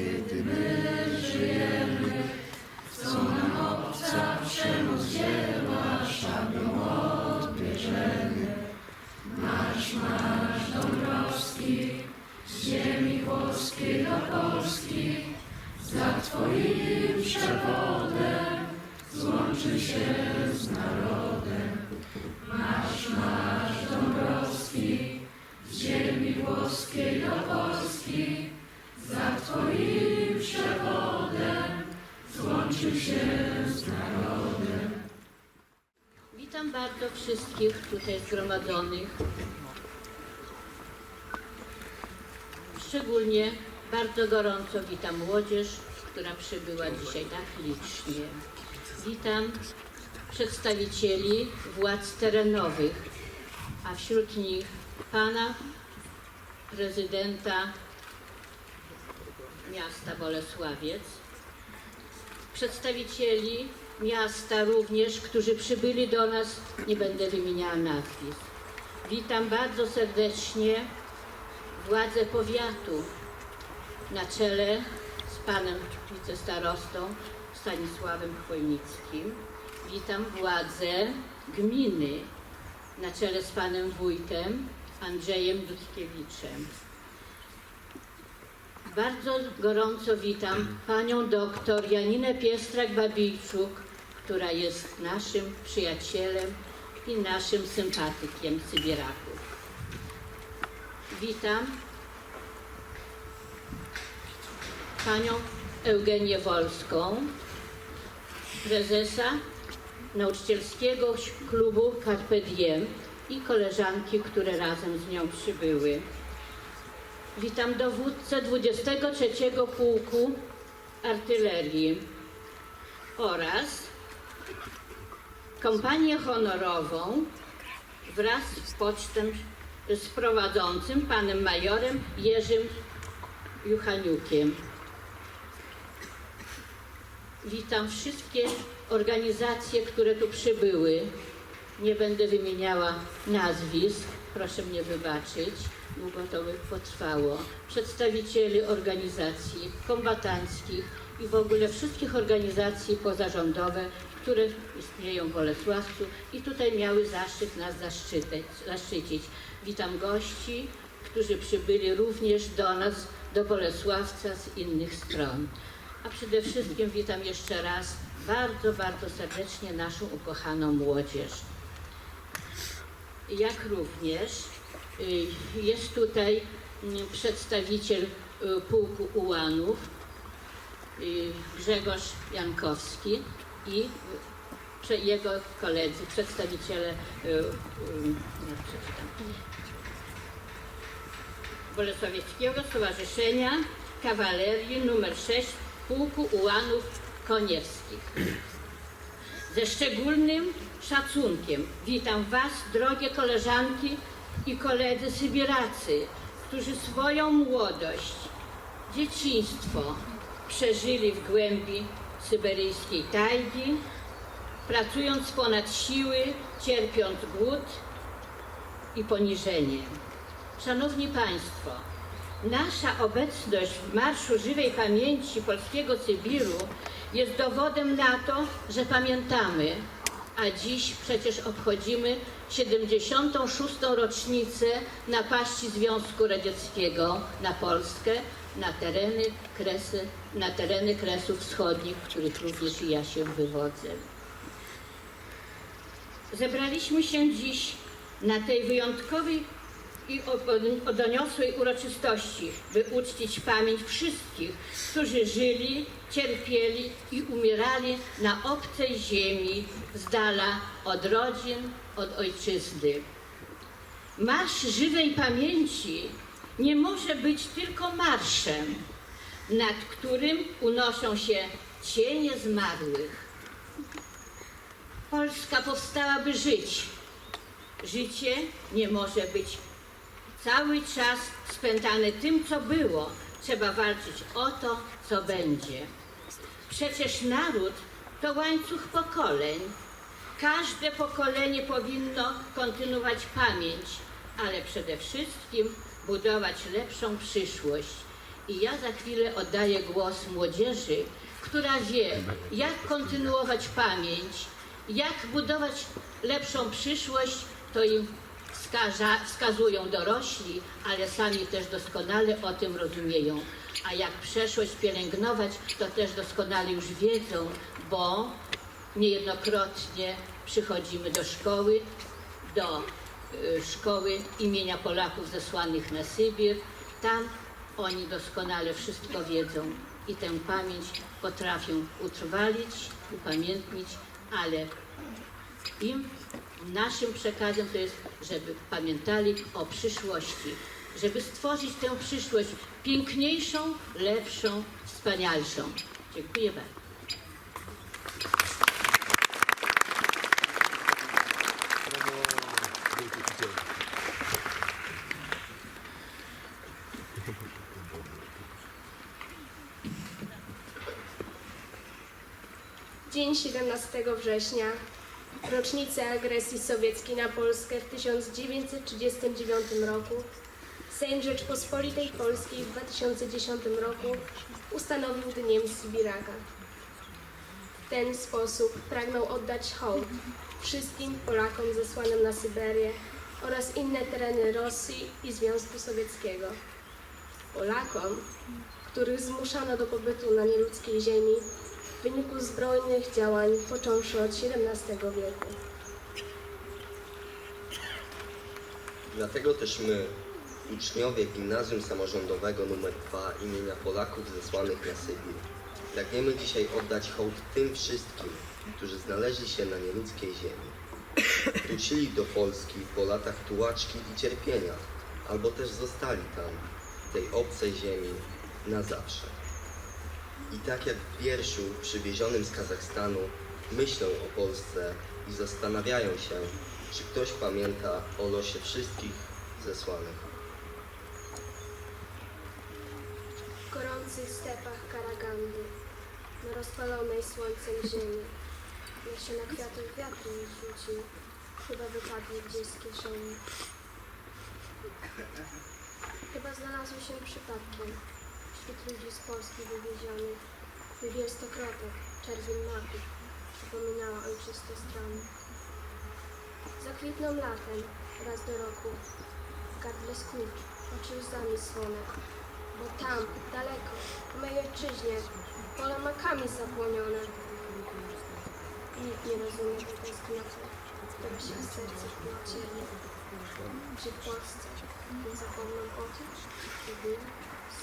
kiedy my żyjemy. Co nam obca przemoc dzieła, szablą odbierzemy. Marsz, marsz Dąbrowski, z ziemi włoskiej do Polski, za Twoim przewodem złączy się z narodem. Marsz, marsz Dąbrowski, z ziemi włoskiej do Polski, za Twoim przewodem złączy się z narodem. Witam bardzo wszystkich tutaj zgromadzonych. Szczególnie bardzo gorąco witam młodzież, która przybyła dzisiaj tak licznie. Witam przedstawicieli władz terenowych, a wśród nich pana prezydenta miasta Bolesławiec, przedstawicieli miasta również, którzy przybyli do nas, nie będę wymieniała nazwisk. Witam bardzo serdecznie władze powiatu na czele z panem wicestarostą Stanisławem Chojnickim. Witam władze gminy na czele z panem wójtem Andrzejem Dudkiewiczem. Bardzo gorąco witam panią doktor Janinę Piestrak-Babijczuk, która jest naszym przyjacielem i naszym sympatykiem Sybieraków. Witam panią Eugenię Wolską, prezesa nauczycielskiego klubu Carpe Diem i koleżanki, które razem z nią przybyły. Witam dowódcę 23 Pułku Artylerii oraz kompanię honorową wraz z pocztem z prowadzącym panem majorem Jerzym Juchaniukiem. Witam wszystkie organizacje, które tu przybyły. Nie będę wymieniała nazwisk, proszę mnie wybaczyć, długo to by potrwało. Przedstawicieli organizacji kombatanckich i w ogóle wszystkich organizacji pozarządowe, które istnieją w Bolesławcu i tutaj miały zaszczyt nas zaszczycić. Witam gości, którzy przybyli również do nas, do Bolesławca z innych stron. A przede wszystkim witam jeszcze raz bardzo, bardzo serdecznie naszą ukochaną młodzież. Jak również jest tutaj mm, przedstawiciel y, pułku ułanów y, Grzegorz Jankowski i y, jego koledzy, przedstawiciele y, y, przeczytam, Bolesławieckiego Stowarzyszenia Kawalerii nr 6 Pułku Ułanów Koniewskich. Ze szczególnym szacunkiem witam Was, drogie koleżanki i koledzy Sybieracy, którzy swoją młodość, dzieciństwo przeżyli w głębi syberyjskiej tajgi, pracując ponad siły, cierpiąc głód i poniżenie. Szanowni Państwo, nasza obecność w Marszu Żywej Pamięci Polskiego Sybiru jest dowodem na to, że pamiętamy, a dziś przecież obchodzimy 76. rocznicę napaści Związku Radzieckiego na Polskę, na tereny, kresy, na tereny Kresów Wschodnich, w których również ja się wywodzę. Zebraliśmy się dziś na tej wyjątkowej i o- o doniosłej uroczystości, by uczcić pamięć wszystkich, którzy żyli, cierpieli i umierali na obcej ziemi, z dala od rodzin, od ojczyzny. Marsz żywej pamięci nie może być tylko marszem, nad którym unoszą się cienie zmarłych. Polska powstała, by żyć. Życie nie może być cały czas spętane tym, co było. Trzeba walczyć o to, co będzie. Przecież naród to łańcuch pokoleń. Każde pokolenie powinno kontynuować pamięć, ale przede wszystkim budować lepszą przyszłość. I ja za chwilę oddaję głos młodzieży, która wie, jak kontynuować pamięć, jak budować lepszą przyszłość, to im wskaza, wskazują dorośli, ale sami też doskonale o tym rozumieją. A jak przeszłość pielęgnować, to też doskonale już wiedzą, bo niejednokrotnie przychodzimy do szkoły, do y, szkoły imienia Polaków zesłanych na Sybir. Tam oni doskonale wszystko wiedzą i tę pamięć potrafią utrwalić, upamiętnić, ale im naszym przekazem to jest, żeby pamiętali o przyszłości, żeby stworzyć tę przyszłość piękniejszą, lepszą, wspanialszą. Dziękuję bardzo. Dzień 17 września, rocznicę agresji sowieckiej na Polskę w 1939 roku, Sejm Rzeczpospolitej Polskiej w 2010 roku ustanowił Dniem Sybiraka. W ten sposób pragnął oddać hołd wszystkim Polakom zesłanym na Syberię oraz inne tereny Rosji i Związku Sowieckiego. Polakom, których zmuszano do pobytu na nieludzkiej ziemi w wyniku zbrojnych działań począwszy od XVII wieku. Dlatego też my, uczniowie Gimnazjum Samorządowego nr 2 imienia Polaków zesłanych na Sybir, pragniemy dzisiaj oddać hołd tym wszystkim, którzy znaleźli się na nieludzkiej ziemi. Wrócili do Polski po latach tułaczki i cierpienia, albo też zostali tam, tej obcej ziemi, na zawsze. I tak jak w wierszu przywiezionym z Kazachstanu myślą o Polsce i zastanawiają się, czy ktoś pamięta o losie wszystkich zesłanych. W gorących stepach Karagandy, na rozpalonej słońcem ziemi, nasiona kwiatów wiatr mi rzucił, chyba wypadnie gdzieś z kieszeni. Chyba znalazły się przypadkiem wśród ludzi z Polski wywiezionych, by biel stokrotek, czerwień maków, przypominała ojczyste strony. Zakwitną latem, raz do roku, w gardle skurcz, oczy łzami słone, bo tam, daleko, w mojej ojczyźnie, pole makami zapłonione. Nikt nie rozumie tej tęsknoty, która się w sercu płcieli. Czy w Polsce nie zapomną o tym,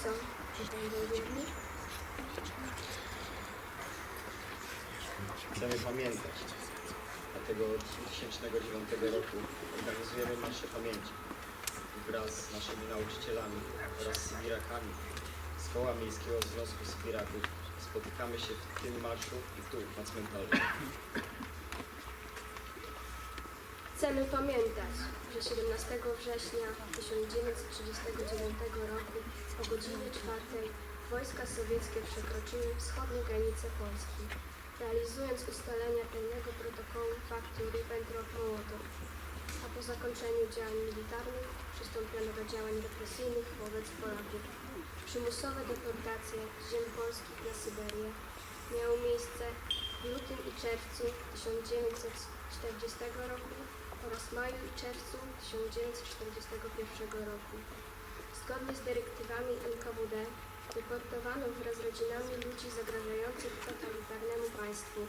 są? Chcemy pamiętać. Dlatego od 2009 roku organizujemy Marsze Pamięci wraz z naszymi nauczycielami oraz Sybirakami z Koła Miejskiego Związku Sybiraków. Spotykamy się w tym marszu i tu, na cmentarzu. Chcemy pamiętać, że 17 września 1939 roku o godzinie 4 wojska sowieckie przekroczyły wschodnie granice Polski, realizując ustalenia tajnego protokołu paktu Ribbentrop-Mołotow, a po zakończeniu działań militarnych przystąpiono do działań represyjnych wobec Polaków. Przymusowe deportacje z ziem polskich na Syberię miały miejsce w lutym i czerwcu 1940 roku oraz maju i czerwcu 1941 roku. Zgodnie z dyrektywami NKWD deportowano wraz z rodzinami ludzi zagrażających totalitarnemu państwu.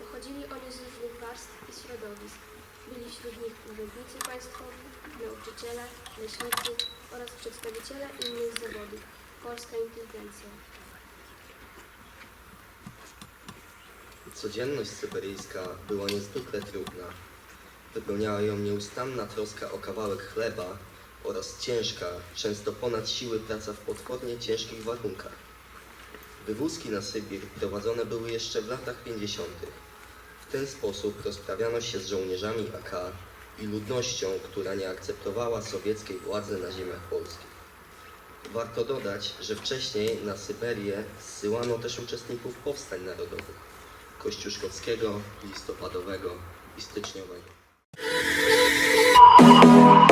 Pochodzili oni z różnych warstw i środowisk. Byli wśród nich urzędnicy państwowi, nauczyciele, leśnicy oraz przedstawiciele innych zawodów. Polska inteligencja. Codzienność syberyjska była niezwykle trudna. Wypełniała ją nieustanna troska o kawałek chleba oraz ciężka, często ponad siły praca w potwornie ciężkich warunkach. Wywózki na Sybir prowadzone były jeszcze w latach 50. W ten sposób rozprawiano się z żołnierzami AK i ludnością, która nie akceptowała sowieckiej władzy na ziemiach polskich. Warto dodać, że wcześniej na Syberię zsyłano też uczestników powstań narodowych kościuszkowskiego, listopadowego i styczniowego. thank you.